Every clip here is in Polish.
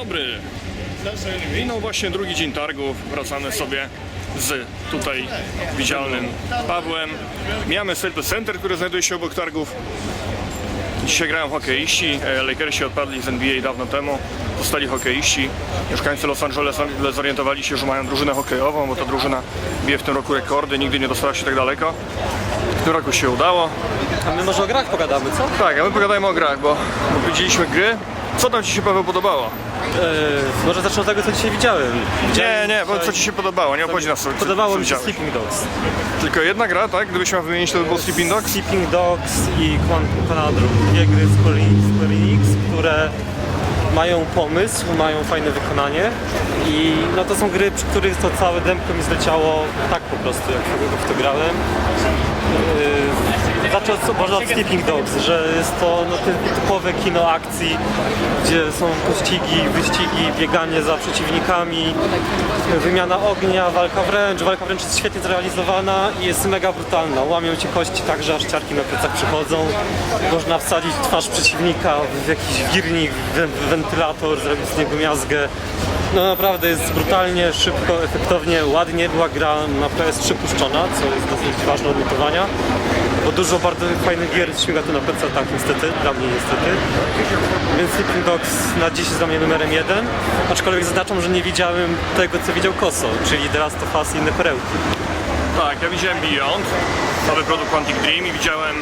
dobry. Minął właśnie drugi dzień targów. Wracamy sobie z tutaj widzialnym Pawłem. Mamy Staples Center, który znajduje się obok targów. Dzisiaj grają hokeiści. E, Lakersi odpadli z NBA dawno temu. Zostali hokeiści. Mieszkańcy Los Angeles zorientowali się, że mają drużynę hokejową, bo ta drużyna bije w tym roku rekordy, nigdy nie dostała się tak daleko. W tym roku się udało. A my może o grach pogadamy, co? Tak, a my pogadajmy o grach, bo bo widzieliśmy gry. Co tam Ci się Paweł podobało? Eee, może zacznę od tego, co dzisiaj widziałem. Nie, Widziałem nie, bo dzisiaj- co Ci się podobało? Nie obchodzi nas co, Podobało co mi się widziałeś. Sleeping Dogs. Tylko jedna gra, tak? Gdybyś miał wymienić, to by było Sleeping Dogs? Sleeping Dogs i Quantum Conundrum. Dwie gry z Square Square Enix, które mają pomysł, mają fajne wykonanie i no to są gry, przy których to całe dębko mi zleciało tak po prostu, jak w to grałem. Yy, Zacznę od, może od Sleeping Dogs, że jest to no, ty- typowe kino akcji, gdzie są pościgi, wyścigi, bieganie za przeciwnikami, wymiana ognia, walka wręcz. Walka wręcz jest świetnie zrealizowana i jest mega brutalna. Łamią ci kości tak, że aż ciarki na plecach przychodzą. Można wsadzić twarz przeciwnika w jakiś wirnik, w wentylator, zrobić z niego miazgę. No naprawdę jest brutalnie, szybko, efektownie, ładnie była gra na PS3 puszczona, co jest dosyć ważne od notowania. Bo dużo bardzo fajnych gier śmiga tu na PC, tak niestety, dla mnie niestety. Więc Sleeping Dogs na dziś jest dla mnie numerem jeden. Aczkolwiek zaznaczam, że nie widziałem tego, co widział Koso, czyli The Last of Us i inne perełki. Tak, ja widziałem Beyond, nowy produkt Quantic Dream i widziałem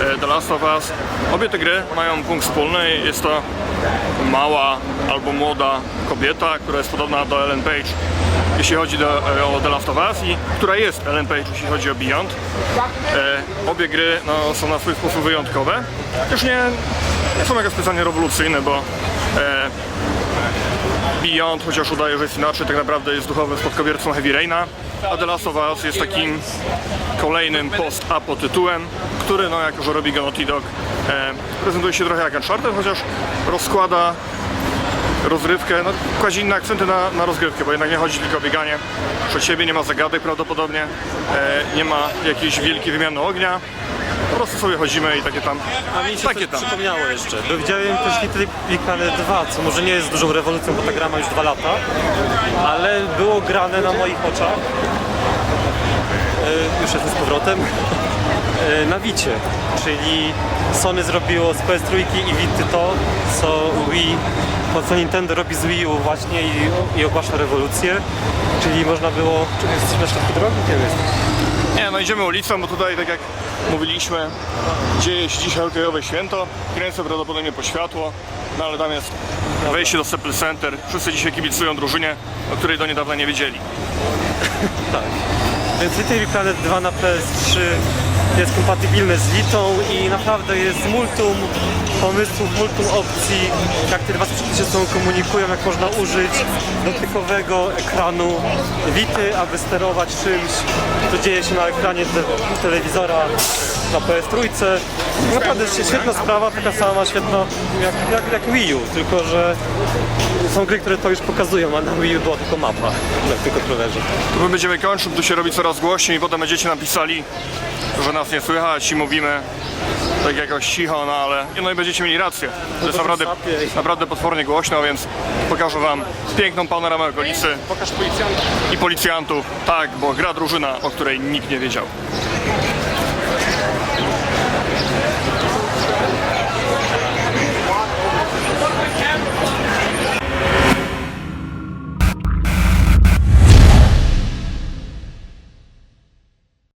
e, The Last of Us. Obie te gry mają punkt wspólny. Jest to mała albo młoda kobieta, która jest podobna do Ellen Page, jeśli chodzi do, e, o The Last of Us i która jest Ellen Page, jeśli chodzi o Beyond. E, obie gry no, są na swój sposób wyjątkowe. Już nie, nie są jakoś specjalnie rewolucyjne, bo Beyond, chociaż udaje, że jest inaczej, tak naprawdę jest duchowym spadkobiercą Heavy Raina, a The Last of Us jest takim kolejnym post-apo tytułem, który, no jako że robi go Naughty Dog, e, prezentuje się trochę jak Uncharted, chociaż rozkłada rozrywkę, no kładzie inne akcenty na, na rozgrywkę, bo jednak nie chodzi tylko o bieganie. Przed siebie, nie ma zagadek prawdopodobnie, e, nie ma jakiejś wielkiej wymiany ognia, po prostu sobie chodzimy i takie tam, A mi się takie tam. przypomniało jeszcze, bo widziałem też Big Planet 2, co może nie jest dużą rewolucją, bo ta gra ma już dwa lata, ale było grane na moich oczach, e, już jestem z powrotem, e, na Wicie, czyli Sony zrobiło z PS3 i Vity to, co Wii, to co Nintendo robi z Wii U właśnie i, i ogłasza rewolucję, czyli można było, czy jesteśmy na środku drogi? Gdzie my jesteśmy? Nie, no idziemy ulicą, bo tutaj, tak jak mówiliśmy, dzieje się dzisiaj hokejowe święto. Kręcę prawdopodobnie po światło, no ale tam jest wejście do Staples Center. Wszyscy dzisiaj kibicują drużynie, o której do niedawna nie wiedzieli. Tak. Więc Little Big Planet 2 na PS3 jest kompatybilne z Vitą i naprawdę jest multum pomysłów, multum opcji, jak te dwa sprzęty się ze sobą komunikują, jak można użyć dotykowego ekranu Vity, aby sterować czymś, co dzieje się na ekranie te telewizora na PS3. Naprawdę jest świetna sprawa, taka sama świetna jak, jak, jak Wii U, tylko że są gry, które to już pokazują, a na Wii U była tylko mapa na tym kontrolerze. Tu my będziemy kończyć, tu się robi coraz głośniej i potem będziecie napisali, że nas nie słychać i mówimy tak jakoś cicho, no ale no i będziecie mieli rację. To jest naprawdę, naprawdę potwornie głośno, więc pokażę wam piękną panoramę okolicy. Pokaż policjantów. I policjantów, tak, bo gra drużyna, o której nikt nie wiedział. Thank you.